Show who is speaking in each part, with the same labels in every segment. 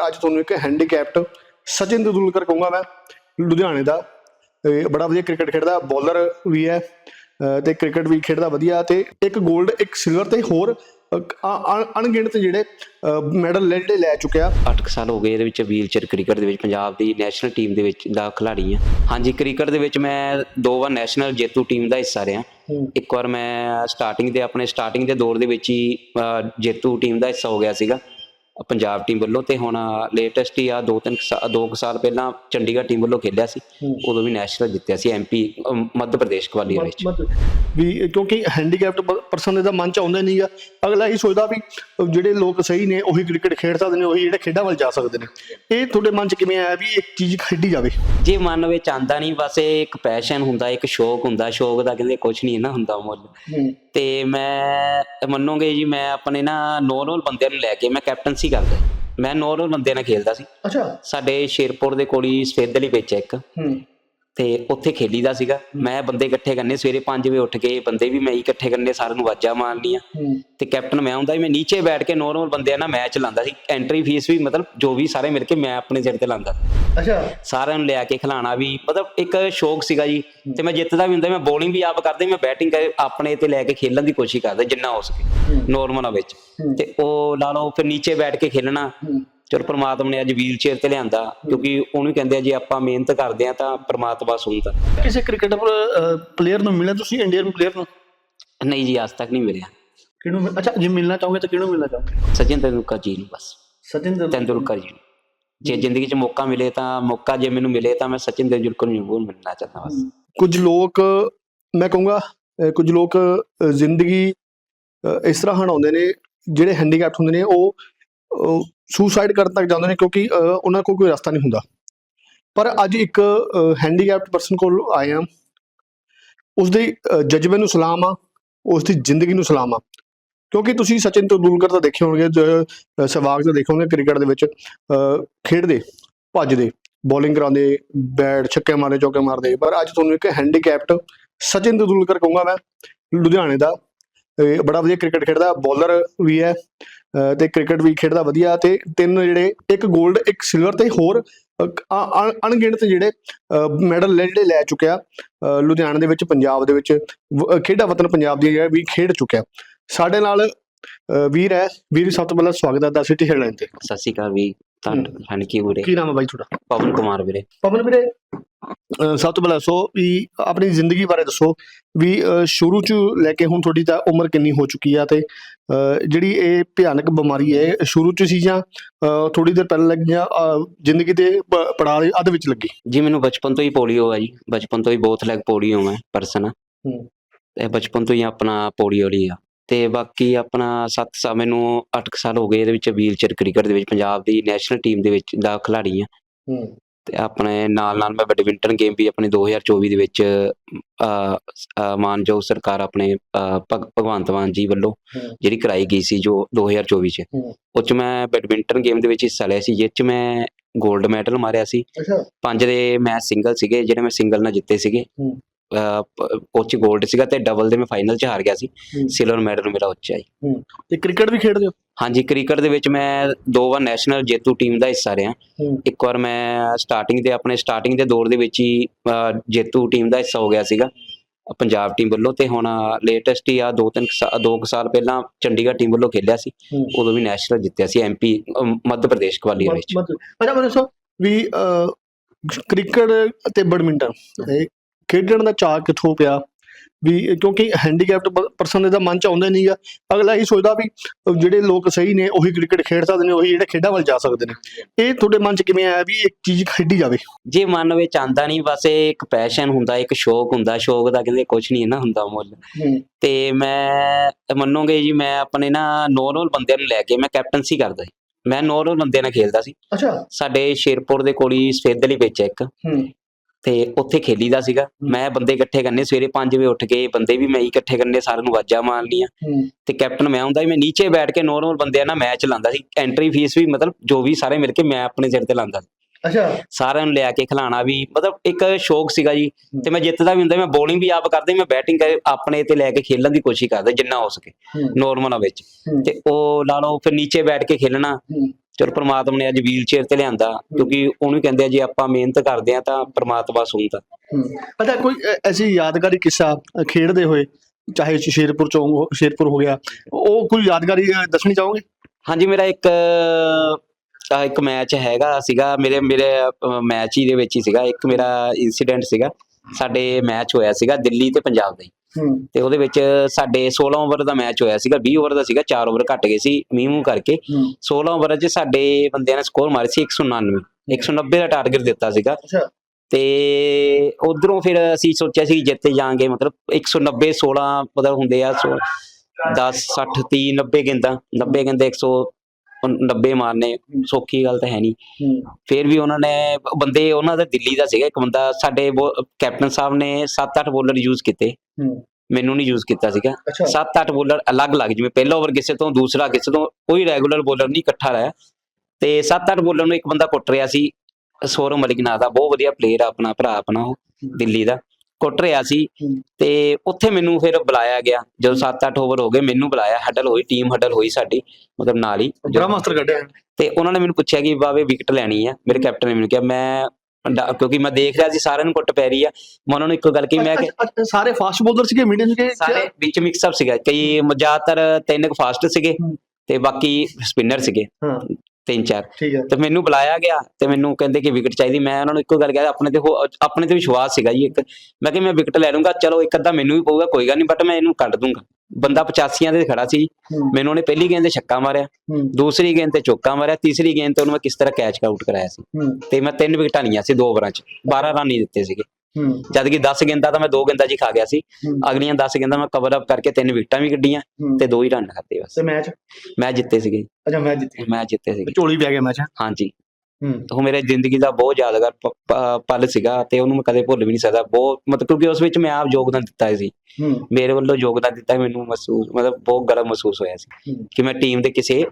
Speaker 1: ਪਰ ਅੱਜ ਤੁਹਾਨੂੰ ਇੱਕ ਹੈਂਡੀਕੈਪਟ ਸਚਿਨ ਤੇਂਦੁਲਕਰ ਕਹੂੰਗਾ ਮੈਂ ਲੁਧਿਆਣੇ ਦਾ। ਬੜਾ ਵਧੀਆ ਕ੍ਰਿਕਟ ਖੇਡਦਾ ਬੋਲਰ ਵੀ ਹੈ ਤੇ ਕ੍ਰਿਕਟ ਵੀ ਖੇਡਦਾ ਵਧੀਆ ਤੇ ਇੱਕ 골ਡ ਇੱਕ ਸਿਲਵਰ ਤੇ ਹੋਰ ਅਣਗਿਣਤ ਜਿਹੜੇ ਮੈਡਲ ਲੈ ਜਿਹੜੇ ਲੈ ਚੁੱਕਿਆ।
Speaker 2: 8 ਸਾਲ ਹੋ ਗਏ ਇਹਦੇ ਵਿੱਚ ਵੀਲਚੇਅਰ ਕ੍ਰਿਕਟ ਦੇ ਵਿੱਚ ਪੰਜਾਬ ਦੀ ਨੈਸ਼ਨਲ ਟੀਮ ਦੇ ਵਿੱਚ ਦਾ ਖਿਡਾਰੀ ਹਾਂ। ਹਾਂਜੀ ਕ੍ਰਿਕਟ ਦੇ ਵਿੱਚ ਮੈਂ ਦੋ ਵਾਰ ਨੈਸ਼ਨਲ ਜੇਤੂ ਟੀਮ ਦਾ ਹਿੱਸਾ ਰਿਹਾ। ਇੱਕ ਵਾਰ ਮੈਂ ਸਟਾਰਟਿੰਗ ਦੇ ਆਪਣੇ ਸਟਾਰਟਿੰਗ ਦੇ ਦੌਰ ਦੇ ਵਿੱਚ ਹੀ ਜੇਤੂ ਟੀਮ ਦਾ ਹਿੱਸਾ ਹੋ ਗਿਆ ਸੀਗਾ। ਪੰਜਾਬ ਟੀਮ ਵੱਲੋਂ ਤੇ ਹੁਣ ਲੇਟੈਸਟ ਹੀ ਆ ਦੋ ਤਿੰਨ ਕੁ ਸਾ- ਦੋ ਕੁ ਸਾਲ ਪਹਿਲਾਂ ਚੰਡੀਗੜ੍ਹ ਟੀਮ ਵੱਲੋਂ ਖੇਡਿਆ ਸੀ। ਉਦੋਂ ਵੀ ਨੈਸ਼ਨਲ ਜਿੱਤਿਆ ਸੀ ਐਮਪੀ ਮੱਧ ਪ੍ਰਦੇਸ਼ ਗਵਾਲੀਅਰ ਵਿੱਚ।
Speaker 1: ਵੀ ਕਿਉਂਕਿ ਹੈਂਡੀਕੈਪਟ ਪਰਸਨ ਦਾ ਮਨ ਚ ਆਉਂਦਾ ਨਹੀਂਗਾ ਅਗਲਾ ਇਹ ਸੋਚਦਾ ਵੀ ਜਿਹੜੇ ਲੋਕ ਸਹੀ ਨੇ ਉਹੀ ਕ੍ਰਿਕਟ ਖੇਡ ਸਕਦੇ ਨੇ ਉਹੀ ਜਿਹੜੇ ਖੇਡਾਂ ਵੱਲ ਜਾ ਸਕਦੇ ਨੇ। ਇਹ ਤੁਹਾਡੇ ਮਨ ਚ ਕਿਵੇਂ ਆਇਆ ਵੀ ਇੱਕ ਚੀਜ਼ ਖੇਡੀ ਜਾਵੇ?
Speaker 2: ਜੇ ਮਨ ਵਿੱਚ ਆਂਦਾ ਨਹੀਂ ਬਸ ਇਹ ਇੱਕ ਪੈਸ਼ਨ ਹੁੰਦਾ ਇੱਕ ਸ਼ੌਕ ਹੁੰਦਾ। ਸ਼ੌਕ ਦਾ ਕਹਿੰਦੇ ਕੁਝ ਨਹੀਂ ਨਾ ਹੁੰਦਾ ਮੁੱਲ। ਤੇ ਮੈਂ ਮੰਨੋਗੇ ਜੀ ਮੈਂ ਆਪਣੇ ਨਾ ਨੋਰਮਲ ਬੰਦਿਆਂ ਨੂੰ ਲੈ ਕੇ ਮੈਂ ਕੈਪਟਨਸੀ ਕਰਦਾ। ਮੈਂ ਨੋਰਮਲ ਬੰਦਿਆਂ ਨਾਲ ਖੇਲਦਾ ਸੀ।
Speaker 1: ਅੱਛਾ।
Speaker 2: ਸਾਡੇ ਸ਼ੇਰਪੁਰ ਦੇ ਕੋਲ ਹੀ ਸਫੇਦਲੀ ਵਿੱਚ ਹੈ ਇੱਕ।
Speaker 1: ਹੂੰ।
Speaker 2: ਤੇ ਉੱਥੇ ਖੇਲੀਦਾ ਸੀਗਾ। ਮੈਂ ਬੰਦੇ ਇਕੱਠੇ ਕਰਨੇ ਸਵੇਰੇ 5 ਵਜੇ ਉੱਠ ਕੇ ਬੰਦੇ ਵੀ ਮੈਂ ਹੀ ਇਕੱਠੇ ਕਰਨੇ ਸਾਰਿਆਂ ਨੂੰ ਆਵਾਜ਼ਾਂ ਮਾਰਨੀਆਂ। ਤੇ ਕੈਪਟਨ ਮੈਂ ਹੁੰਦਾ ਸੀ ਮੈਂ ਨੀਚੇ ਬੈਠ ਕੇ ਨੋਰਮਲ ਬੰਦਿਆਂ ਨਾਲ ਮੈਚ ਲਾਉਂਦਾ ਸੀ। ਐਂਟਰੀ ਫੀਸ ਵੀ ਮਤਲਬ ਜੋ ਵੀ ਸਾਰੇ ਮਿਲ ਕੇ ਮੈਂ ਆਪਣੇ ਸਿਰ ਤੇ ਲਾਉਂਦਾ
Speaker 1: ਅੱਛਾ।
Speaker 2: ਸਾਰਿਆਂ ਨੂੰ ਲਿਆ ਕੇ ਖਿਲਾਣਾ ਵੀ ਮਤਲਬ ਇੱਕ ਸ਼ੌਕ ਸੀਗਾ ਜੀ। ਤੇ ਮੈਂ ਜਿੱਤਦਾ ਵੀ ਹੁੰਦਾ ਮੈਂ ਬੋਲਿੰਗ ਵੀ ਆਪ ਕਰਦਾ ਮੈਂ ਬੈਟਿੰਗ ਆਪਣੇ ਤੇ ਲੈ ਕੇ ਖੇਲਣ ਦੀ ਕੋਸ਼ਿਸ਼ ਕਰਦਾ ਜਿੰਨਾ ਹੋ ਸਕੇ। ਨੋਰਮਲਾਂ ਵਿੱਚ। ਤੇ ਉਹ ਲਾ ਲਓ ਫਿਰ ਨੀਚੇ ਬੈਠ ਕੇ ਖੇਲਣਾ। ਚਲ ਪ੍ਰਮਾਤਮਾ ਨੇ ਅੱਜ ਵੀਲ ਚੇਅਰ ਤੇ ਲਿਆਂਦਾ ਕਿਉਂਕਿ ਉਹਨੂੰ ਕਹਿੰਦੇ ਆ ਜੇ ਆਪਾਂ ਮਿਹਨਤ ਕਰਦੇ ਆ ਤਾਂ ਪ੍ਰਮਾਤਮਾ ਸੁਣਦਾ।
Speaker 1: ਕਿਸੇ ਕ੍ਰਿਕਟ ਪਲੇਅਰ ਨੂੰ ਮਿਲਿਆ ਤੁਸੀਂ ਇੰਡੀਅਨ ਪਲੇਅਰ ਨੂੰ?
Speaker 2: ਨਹੀਂ ਜੀ ਅੱਜ ਤੱਕ ਨਹੀਂ ਮਿਲਿਆ।
Speaker 1: ਕਿਹਨੂੰ ਅੱਛਾ ਜੇ ਮਿਲਣਾ ਚਾਹੋਗੇ ਤਾਂ ਕਿਹਨੂੰ ਮਿਲਣਾ ਚਾਹੋਗੇ?
Speaker 2: ਸਚਿਨ ਤੇਂਦੁਲਕਰ ਜੀ ਨੂੰ ਬਸ।
Speaker 1: ਸਚਿਨ
Speaker 2: ਤੇਂਦੁਲਕਰ। ਜੀ ਨੂੰ। ਜੇ ਜ਼ਿੰਦਗੀ 'ਚ ਮੌਕਾ ਮਿਲੇ ਤਾਂ ਮੌਕਾ ਜੇ ਮੈਨੂੰ ਮਿਲੇ ਤਾਂ ਮੈਂ ਸਚਿਨ ਤੇਂਦੁਲਕਰ ਨੂੰ ਜ਼ਰੂਰ ਮਿਲਣਾ ਚਾਹੁੰਦਾ ਬਸ।
Speaker 1: ਕੁਝ ਲੋਕ ਮੈਂ ਕਹੂੰਗਾ ਕੁਝ ਲੋਕ ਜ਼ਿੰਦਗੀ ਇਸ ਤਰ੍ਹਾਂ ਹੰਡਾਉਂਦੇ ਨੇ ਜਿਹੜੇ ਹੈਂਡੀਕੈਪਟ ਹੁੰਦੇ ਨੇ ਉਹ ਸੁਸਾਈਡ ਕਰਨ ਤੱਕ ਜਾਂਦੇ ਨੇ ਕਿਉਂਕਿ ਉਹਨਾਂ ਕੋਲ ਕੋਈ ਰਸਤਾ ਨਹੀਂ ਹੁੰਦਾ। ਪਰ ਅੱਜ ਇੱਕ ਹੈਂਡੀਕੈਪਟ ਪਰਸਨ ਕੋਲ ਆਏ ਆ ਉਸ ਦੇ ਜਜ਼ਬੇ ਨੂੰ ਸਲਾਮ ਆ ਉਸ ਦੀ ਜ਼ਿੰਦਗੀ ਨੂੰ ਸਲਾਮ ਆ ਕਿਉਂਕਿ ਤੁਸੀਂ ਸਚਿਨ ਤੇਂਦੁਲਕਰ ਤਾਂ ਦੇਖੇ ਹੋਣਗੇ ਸਹਿਵਾਗ ਤਾਂ ਦੇਖੇ ਹੋਣਗੇ ਕ੍ਰਿਕਟ ਦੇ ਵਿੱਚ। ਅਹ, ਖੇਡਦੇ ਭੱਜਦੇ ਬੋਲਿੰਗ ਕਰਾਉਂਦੇ ਬੈਟ ਛੱਕੇ ਮਾਰਦੇ ਚੌਕੇ ਮਾਰਦੇ। ਪਰ ਅੱਜ ਤੁਹਾਨੂੰ ਇੱਕ ਹੈਂਡੀਕੈਪਟ ਸਚਿਨ ਤੇਂਦੁਲਕਰ ਕਹੂੰਗਾ ਮੈਂ ਲੁਧਿਆਣੇ ਦਾ। ਬੜਾ ਵਧੀਆ ਕ੍ਰਿਕਟ ਖੇਡਦਾ ਬੋਲਰ ਵੀ ਹੈ। ਤੇ ਕ੍ਰਿਕਟ ਵੀ ਖੇਡਦਾ ਵਧੀਆ ਤੇ ਤਿੰਨ ਜਿਹੜੇ ਇੱਕ 골ਡ ਇੱਕ ਸਿਲਵਰ ਤੇ ਹੋਰ ਅਣਗਿਣਤ ਜਿਹੜੇ ਮੈਡਲ ਲੈ ਜਿਹੜੇ ਲੈ ਚੁੱਕਿਆ ਲੁਧਿਆਣੇ ਦੇ ਵਿੱਚ ਪੰਜਾਬ ਦੇ ਵਿੱਚ ਖੇਡਾਂ ਵਤਨ ਪੰਜਾਬ ਦੀ ਜਿਹੜਾ ਵੀ ਖੇਡ ਚੁੱਕਿਆ। ਸਾਡੇ ਨਾਲ ਵੀਰ ਹੈ ਵੀਰ ਸਭ ਤੋਂ ਪਹਿਲਾਂ ਸਵਾਗਤ ਹੈ ਦਾ ਸਿਟੀ ਹੈਡਲਾਈਨ ਤੇ।
Speaker 2: ਸਤਿ ਸ਼੍ਰੀ ਅਕਾਲ ਵੀ ਤੁਹਾਨੂੰ ਥੈਂਕ ਯੂ ਵੀਰੇ
Speaker 1: ਕੀ ਨਾਮ ਹੈ ਬਾਈ ਤੁਹਾਡਾ?
Speaker 2: ਪਵਨ ਕੁਮਾਰ ਵੀਰੇ।
Speaker 1: ਪਵਨ ਵੀਰੇ ਸਭ ਤੋਂ ਪਹਿਲਾਂ ਦੱਸੋ ਵੀ ਆਪਣੀ ਜ਼ਿੰਦਗੀ ਬਾਰੇ ਦੱਸੋ ਵੀ ਸ਼ੁਰੂ ਚ ਲੈ ਕੇ ਹੁਣ ਤੁਹਾਡੀ ਤਾਂ ਉਮਰ ਕਿੰਨੀ ਹੋ ਚੁੱਕੀ ਆ ਤੇ ਜਿਹੜੀ ਇਹ ਭਿਆਨਕ ਬਿਮਾਰੀ ਹੈ ਸ਼ੁਰੂ ਚ ਸੀ ਜਾਂ ਥੋੜੀ ਦੇਰ ਪਹਿਲਾਂ ਲੱਗੀ ਜਾਂ ਜ਼ਿੰਦਗੀ ਦੇ ਪੜਾਅ ਦੇ ਅੱਧ ਵਿੱਚ ਲੱਗੀ?
Speaker 2: ਜੀ ਮੈਨੂੰ ਬਚਪਨ ਤੋਂ ਹੀ ਪੋਲੀਓ ਹੈ ਜੀ। ਬਚਪਨ ਤੋਂ ਹੀ ਬਹੁਤ ਲੈਗ ਪੋਲੀਓ ਮੈਂ ਪਰਸਨ
Speaker 1: ਹੂੰ।
Speaker 2: ਤੇ ਬਚਪਨ ਤੋਂ ਹੀ ਆਪਣਾ ਪੋਲੀਓ ਲਈ ਆ। ਤੇ ਬਾਕੀ ਆਪਣਾ 7 ਸਾਲ ਮੈਨੂੰ 8 ਸਾਲ ਹੋ ਗਏ ਇਹਦੇ ਵਿੱਚ ਵੀਲਚੇਅਰ ਕ੍ਰਿਕਟ ਦੇ ਵਿੱਚ ਪੰਜਾਬ ਦੀ ਨੈਸ਼ਨਲ ਟੀਮ ਦੇ ਵਿੱਚ ਦਾ ਖਿਡਾਰੀ ਆ
Speaker 1: ਹੂੰ।
Speaker 2: ਤੇ ਆਪਣੇ ਨਾਲ ਨਾਲ ਮੈਂ ਬੈਡਮਿੰਟਨ ਗੇਮ ਵੀ ਆਪਣੇ 2024 ਦੇ ਵਿੱਚ ਮਾਨਯੋਗ ਸਰਕਾਰ ਆਪਣੇ ਭਗਵੰਤ ਮਾਨ ਜੀ ਵੱਲੋਂ। ਜਿਹੜੀ ਕਰਾਈ ਗਈ ਸੀ ਜੋ 2024 ਚ। ਉਹ ਚ ਮੈਂ ਬੈਡਮਿੰਟਨ ਗੇਮ ਦੇ ਵਿੱਚ ਹਿੱਸਾ ਲਿਆ ਸੀ ਜਿਸ ਚ ਮੈਂ 골ਡ ਮੈਡਲ ਮਾਰਿਆ ਸੀ ਪੰਜ ਦੇ ਮੈਚ ਸਿੰਗਲ ਸੀਗੇ ਜਿਹੜੇ ਮੈਂ ਸਿੰਗਲ ਨਾਲ ਜਿੱਤੇ ਸੀਗੇ
Speaker 1: ਹੂੰ।
Speaker 2: ਅਹ ਪ- ਉਹ ਚ 골ਡ ਸੀਗਾ ਤੇ ਡਬਲ ਦੇ ਮੈਂ ਫਾਈਨਲ ਚ ਹਾਰ ਗਿਆ ਸੀ। ਸਿਲਵਰ ਮੈਡਲ ਮੇਰਾ ਉੱਚ ਆਈ
Speaker 1: ਤੇ ਕ੍ਰਿਕਟ ਵੀ ਖੇਡਦੇ ਹੋ
Speaker 2: ਹਾਂਜੀ ਕ੍ਰਿਕਟ ਦੇ ਵਿੱਚ ਮੈਂ ਦੋ ਵਾਰ ਨੈਸ਼ਨਲ ਜੇਤੂ ਟੀਮ ਦਾ ਹਿੱਸਾ ਰਿਹਾ। ਇੱਕ ਵਾਰ ਮੈਂ ਸਟਾਰਟਿੰਗ ਦੇ ਆਪਣੇ ਸਟਾਰਟਿੰਗ ਦੇ ਦੌਰ ਦੇ ਵਿੱਚ ਹੀ ਜੇਤੂ ਟੀਮ ਦਾ ਹਿੱਸਾ ਹੋ ਗਿਆ ਸੀਗਾ ਪੰਜਾਬ ਟੀਮ ਵੱਲੋਂ ਤੇ ਹੁਣ ਲੇਟੈਸਟ ਹੀ ਆ ਦੋ ਤਿੰਨ ਕੁ ਸਾ- ਦੋ ਕੁ ਸਾਲ ਪਹਿਲਾਂ ਚੰਡੀਗੜ੍ਹ ਟੀਮ ਵੱਲੋਂ ਖੇਡਿਆ ਸੀ। ਉਦੋਂ ਵੀ ਨੈਸ਼ਨਲ ਜਿੱਤਿਆ ਸੀ ਐਮਪੀ ਮੱਧ ਪ੍ਰਦੇਸ਼ ਗਵਾਲੀਅਰ ਵਿੱਚ
Speaker 1: ਅੱਛਾ ਮੈਨੂੰ ਦੱਸੋ ਵੀ ਕ੍ਰਿਕਟ ਅਤੇ ਬੈਡਮਿੰਟਨ ਖੇਡਣ ਦਾ ਚਾਅ ਕਿੱਥੋਂ ਪਿਆ? ਵੀ ਕਿਉਂਕਿ ਹੈਂਡੀਕੈਪਟ ਪਰਸਨ ਦਾ ਮਨ ਚ ਆਉਂਦਾ ਨਹੀਂਗਾ ਅਗਲਾ ਇਹ ਸੋਚਦਾ ਵੀ ਜਿਹੜੇ ਲੋਕ ਸਹੀ ਨੇ ਉਹੀ ਕ੍ਰਿਕਟ ਖੇਡ ਸਕਦੇ ਨੇ ਉਹੀ ਜਿਹੜੇ ਖੇਡਾਂ ਵੱਲ ਜਾ ਸਕਦੇ ਨੇ। ਇਹ ਤੁਹਾਡੇ ਮਨ ਚ ਕਿਵੇਂ ਆਇਆ ਵੀ ਇੱਕ ਚੀਜ਼ ਖੇਡੀ ਜਾਵੇ?
Speaker 2: ਜੇ ਮਨ ਵਿੱਚ ਆਂਦਾ ਨਹੀਂ ਬਸ ਇਹ ਇੱਕ ਪੈਸ਼ਨ ਹੁੰਦਾ ਇੱਕ ਸ਼ੌਕ ਹੁੰਦਾ। ਸ਼ੌਕ ਦਾ ਕਹਿੰਦੇ ਕੁਝ ਨਹੀਂ ਨਾ ਹੁੰਦਾ ਮੁੱਲ। ਤੇ ਮੈਂ ਮੰਨੋਗੇ ਜੀ ਮੈਂ ਆਪਣੇ ਨਾ ਨੋਰਮਲ ਬੰਦਿਆਂ ਨੂੰ ਲੈ ਕੇ ਮੈਂ ਕੈਪਟਨਸੀ ਕਰਦਾ ਸੀ। ਮੈਂ ਨੋਰਮਲ ਬੰਦਿਆਂ ਨਾਲ ਖੇਲਦਾ ਸੀ।
Speaker 1: ਅੱਛਾ।
Speaker 2: ਸਾਡੇ ਸ਼ੇਰਪੁਰ ਦੇ ਕੋਲ ਹੀ ਸਫੇਦਲੀ ਵਿੱਚ ਹੈ ਇੱਕ।
Speaker 1: ਹੂੰ।
Speaker 2: ਤੇ ਉੱਥੇ ਖੇਲੀਦਾ ਸੀਗਾ। ਮੈਂ ਬੰਦੇ ਇਕੱਠੇ ਕਰਨੇ ਸਵੇਰੇ 5 ਵਜੇ ਉੱਠ ਕੇ ਬੰਦੇ ਵੀ ਮੈਂ ਹੀ ਇਕੱਠੇ ਕਰਨੇ ਸਾਰਿਆਂ ਨੂੰ ਆਵਾਜ਼ਾਂ ਮਾਰਨੀਆਂ। ਤੇ ਕੈਪਟਨ ਮੈਂ ਹੁੰਦਾ ਸੀ ਮੈਂ ਨੀਚੇ ਬੈਠ ਕੇ ਨੋਰਮਲ ਬੰਦਿਆਂ ਨਾਲ ਮੈਚ ਲਾਉਂਦਾ ਸੀ। ਐਂਟਰੀ ਫੀਸ ਵੀ ਮਤਲਬ ਜੋ ਵੀ ਸਾਰੇ ਮਿਲ ਕੇ ਮੈਂ ਆਪਣੇ ਸਿਰ ਤੇ ਲਾਉਂਦਾ ਸੀ।
Speaker 1: ਅੱਛਾ।
Speaker 2: ਸਾਰਿਆਂ ਨੂੰ ਲਿਆ ਕੇ ਖਿਲਾਣਾ ਵੀ ਮਤਲਬ ਇੱਕ ਸ਼ੌਕ ਸੀਗਾ ਜੀ। ਤੇ ਮੈਂ ਜਿੱਤਦਾ ਵੀ ਹੁੰਦਾ ਮੈਂ ਬੋਲਿੰਗ ਵੀ ਆਪ ਕਰਦਾ ਮੈਂ ਬੈਟਿੰਗ ਆਪਣੇ ਤੇ ਲੈ ਕੇ ਖੇਲਣ ਦੀ ਕੋਸ਼ਿਸ਼ ਕਰਦਾ ਜਿੰਨਾ ਹੋ ਸਕੇ। ਨੋਰਮਲਾਂ ਵਿੱਚ। ਤੇ ਉਹ ਲਾ ਲਓ ਫਿਰ ਨੀਚੇ ਬੈਠ ਕੇ ਖੇਲਣਾ। ਚਲੋ ਪ੍ਰਮਾਤਮਾ ਨੇ ਅੱਜ ਵੀਲ ਚੇਅਰ ਤੇ ਲਿਆਂਦਾ ਕਿਉਂਕਿ ਉਹਨੂੰ ਕਹਿੰਦੇ ਆ ਜੇ ਆਪਾਂ ਮਿਹਨਤ ਕਰਦੇ ਆ ਤਾਂ ਪ੍ਰਮਾਤਮਾ ਸੁਣਦਾ।
Speaker 1: ਅੱਛਾ ਕੋਈ ਐਸੀ ਯਾਦਗਾਰੀ ਕਿੱਸਾ ਖੇਡਦੇ ਹੋਏ ਚਾਹੇ ਸ਼ੇਰਪੁਰ ਚੋਂ ਸ਼ੇਰਪੁਰ ਹੋ ਗਿਆ ਉਹ ਕੋਈ ਯਾਦਗਾਰੀ ਦੱਸਣੀ ਚਾਹੋਗੇ?
Speaker 2: ਹਾਂਜੀ ਮੇਰਾ ਇੱਕ ਇੱਕ ਮੈਚ ਹੈਗਾ ਸੀਗਾ ਮੇਰੇ ਮੇਰੇ ਮੈਚ ਹੀ ਦੇ ਵਿੱਚ ਹੀ ਸੀਗਾ ਇੱਕ ਮੇਰਾ ਇਨਸੀਡੈਂਟ ਸੀਗਾ ਸਾਡੇ ਮੈਚ ਹੋਇਆ ਸੀਗਾ ਦਿੱਲੀ ਤੇ ਪੰਜਾਬ ਦਾ ਤੇ ਉਹਦੇ ਵਿੱਚ ਸਾਡੇ 16 ਓਵਰ ਦਾ ਮੈਚ ਹੋਇਆ ਸੀਗਾ 20 ਓਵਰ ਦਾ ਸੀਗਾ 4 ਓਵਰ ਘੱਟ ਗਏ ਸੀ ਮੂੰਹ ਕਰਕੇ। 16 ਓਵਰ 'ਚ ਸਾਡੇ ਬੰਦਿਆਂ ਨੇ ਸਕੋਰ ਮਾਰੇ ਸੀ 199 190 ਦਾ ਟਾਰਗੇਟ ਦਿੱਤਾ ਸੀਗਾ। ਤੇ ਉਧਰੋਂ ਫਿਰ ਅਸੀਂ ਸੋਚਿਆ ਸੀ ਜਿੱਤ ਜਾਾਂਗੇ ਮਤਲਬ 190 16 ਮਤਲਬ ਹੁੰਦੇ ਆ 10 60 30 90 ਗੇਂਦਾਂ 90 ਗੇਂਦੇ 190 ਮਾਰਨੇ ਸੌਖੀ ਗੱਲ ਤਾਂ ਹੈ ਨਹੀਂ। ਫਿਰ ਵੀ ਉਹਨਾਂ ਨੇ ਬੰਦੇ ਉਹਨਾਂ ਦਾ ਦਿੱਲੀ ਦਾ ਸੀਗਾ ਇੱਕ ਬੰਦਾ ਸਾਡੇ ਕੈਪਟਨ ਸਾਹਿਬ ਨੇ 7-8 ਬੋਲਰ ਯੂਜ਼ ਕੀਤੇ। ਮੈਨੂੰ ਨਹੀਂ ਯੂਜ਼ ਕੀਤਾ ਸੀਗਾ।
Speaker 1: ਅੱਛਾ।
Speaker 2: 7-8 ਬੋਲਰ ਅਲੱਗ-ਅਲੱਗ ਜਿਵੇਂ ਪਹਿਲਾ ਓਵਰ ਕਿਸੇ ਤੋਂ ਦੂਸਰਾ ਕਿਸੇ ਤੋਂ ਕੋਈ ਰੈਗੂਲਰ ਬੋਲਰ ਨਹੀਂ ਇਕੱਠਾ ਰਿਹਾ। ਤੇ 7-8 ਬੋਲਰ ਨੂੰ ਇੱਕ ਬੰਦਾ ਕੁੱਟ ਰਿਹਾ ਸੀ ਸੌਰਵ ਮਲਿਕ ਨਾਂ ਦਾ ਬਹੁਤ ਵਧੀਆ ਪਲੇਅਰ ਆਪਣਾ ਭਰਾ ਆਪਣਾ ਉਹ ਦਿੱਲੀ ਦਾ। ਕੁੱਟ ਰਿਹਾ ਸੀ। ਤੇ ਉੱਥੇ ਮੈਨੂੰ ਫਿਰ ਬੁਲਾਇਆ ਗਿਆ। ਜਦੋਂ 7-8 ਓਵਰ ਹੋ ਗਏ ਮੈਨੂੰ ਬੁਲਾਇਆ ਹੱਡਲ ਹੋਈ ਟੀਮ ਹੱਡਲ ਹੋਈ ਸਾਡੀ ਮਤਲਬ ਨਾਲ ਹੀ।
Speaker 1: ਬੜਾ ਮਾਸਟਰ ਕੱਢਿਆ।
Speaker 2: ਤੇ ਉਹਨਾਂ ਨੇ ਮੈਨੂੰ ਪੁੱਛਿਆ ਕਿ ਬਾਵੇ ਵਿਕਟ ਲੈਣੀ ਆ। ਮੇਰੇ ਕੈਪਟਨ ਨੇ ਮੈਨੂੰ ਕਿਹਾ ਮੈਂ ਕਿਉਂਕਿ ਮੈਂ ਦੇਖ ਰਿਹਾ ਸੀ ਸਾਰਿਆਂ ਨੂੰ ਕੁੱਟ ਪੈ ਰਹੀ ਆ। ਮੈਂ ਉਹਨਾਂ ਨੂੰ ਇੱਕੋ ਗੱਲ ਕਹੀ ਮੈਂ ਕਿ
Speaker 1: ਸਾਰੇ ਫਾਸਟ ਬੋਲਰ ਸੀਗੇ ਮੀਡੀਅਮ ਸੀਗੇ
Speaker 2: ਸਾਰੇ ਵਿੱਚ ਮਿਕਸ ਅਪ ਸੀਗਾ। ਕਈ ਜ਼ਿਆਦਾਤਰ ਤਿੰਨ ਫਾਸਟ ਸੀਗੇ। ਤੇ ਬਾਕੀ ਸਪਿਨਰ ਸੀਗੇ। ਤਿੰਨ ਚਾਰ।
Speaker 1: ਠੀਕ ਹੈ।
Speaker 2: ਤੇ ਮੈਨੂੰ ਬੁਲਾਇਆ ਗਿਆ ਤੇ ਮੈਨੂੰ ਕਹਿੰਦੇ ਕਿ ਵਿਕਟ ਚਾਹੀਦੀ। ਮੈਂ ਉਹਨਾਂ ਨੂੰ ਇੱਕੋ ਗੱਲ ਕਿਹਾ ਆਪਣੇ ਤੇ ਹੋ- ਆਪਣੇ ਤੇ ਵਿਸ਼ਵਾਸ ਸੀਗਾ ਜੀ ਇੱਕ। ਮੈਂ ਕਿ ਮੈਂ ਵਿਕਟ ਲੈ ਲੂੰਗਾ ਚਲੋ ਇੱਕ ਅੱਧਾ ਮੈਨੂੰ ਵੀ ਪਊਗਾ ਕੋਈ ਗੱਲ ਨਹੀਂ ਬਟ ਮੈਂ ਇਹਨੂੰ ਕੱਢ ਦੂੰਗਾ ਬੰਦਾ 85ਾਂ ਦੇ ਖੜਾ ਸੀ
Speaker 1: ਹੂੰ।
Speaker 2: ਮੈਨੂੰ ਉਹਨੇ ਪਹਿਲੀ ਗੇਂਦ ਤੇ ਛੱਕਾ ਮਾਰਿਆ
Speaker 1: ਹੂੰ।
Speaker 2: ਦੂਸਰੀ ਗੇਂਦ ਤੇ ਚੌਕਾ ਮਾਰਿਆ ਤੀਸਰੀ ਗੇਂਦ ਤੇ ਉਹਨੂੰ ਮੈਂ ਕਿਸ ਤਰ੍ਹਾਂ ਕੈਚ ਆਊਟ ਕਰਾਇਆ ਸੀ।
Speaker 1: ਹੂੰ।
Speaker 2: ਤੇ ਮੈਂ ਤਿੰਨ ਵਿਕਟਾਂ ਲਈਆਂ ਸੀ ਦੋ ਓਵਰਾਂ 'ਚ 12 ਰਨ ਹੀ ਦਿੱਤੇ ਸੀਗੇ। ਜਦ ਕਿ 10 ਗੇਂਦਾਂ ਤਾਂ ਮੈਂ ਦੋ ਗੇਂਦਾਂ 'ਚ ਹੀ ਖਾ ਗਿਆ ਸੀ। ਅਗਲੀਆਂ 10 ਗੇਂਦਾਂ ਮੈਂ ਕਵਰ ਅਪ ਕਰਕੇ ਤਿੰਨ ਵਿਕਟਾਂ ਵੀ ਕੱਢੀਆਂ। ਤੇ ਦੋ ਹੀ ਰਨ ਖਾਤੇ ਬਸ।
Speaker 1: ਤੇ ਮੈਚ?
Speaker 2: ਮੈਂ ਜਿੱਤੇ ਸੀਗੇ।
Speaker 1: ਅੱਛਾ ਮੈਚ ਜਿੱਤੇ।
Speaker 2: ਮੈਂ ਜਿੱਤੇ ਸੀਗੇ।
Speaker 1: ਝੋਲੀ ਪੈ ਗਿਆ ਮੈਚ?
Speaker 2: ਹਾਂਜੀ।
Speaker 1: ਹੂੰ।
Speaker 2: ਉਹ ਮੇਰੇ ਜ਼ਿੰਦਗੀ ਦਾ ਬਹੁਤ ਯਾਦਗਾਰ ਪਲ ਸੀਗਾ ਤੇ ਉਹਨੂੰ ਮੈਂ ਕਦੇ ਭੁੱਲ ਵੀ ਨਹੀਂ ਸਕਦਾ। ਬਹੁਤ ਮਤਲਬ ਕਿਉਂਕਿ ਉਸ ਵਿੱਚ ਮੈਂ ਆਪ ਯੋਗਦਾਨ ਦਿੱਤਾ ਸੀ। ਮੇਰੇ ਵੱਲੋਂ ਯੋਗਦਾਨ ਦਿੱਤਾ ਮੈਨੂੰ ਮਹਿਸੂਸ ਮਤਲਬ ਬਹੁਤ ਗਰਵ ਮਹਿਸੂਸ ਹੋਇਆ ਸੀ। ਕਿ ਮੈਂ ਟੀਮ ਦੇ ਕਿਸੇ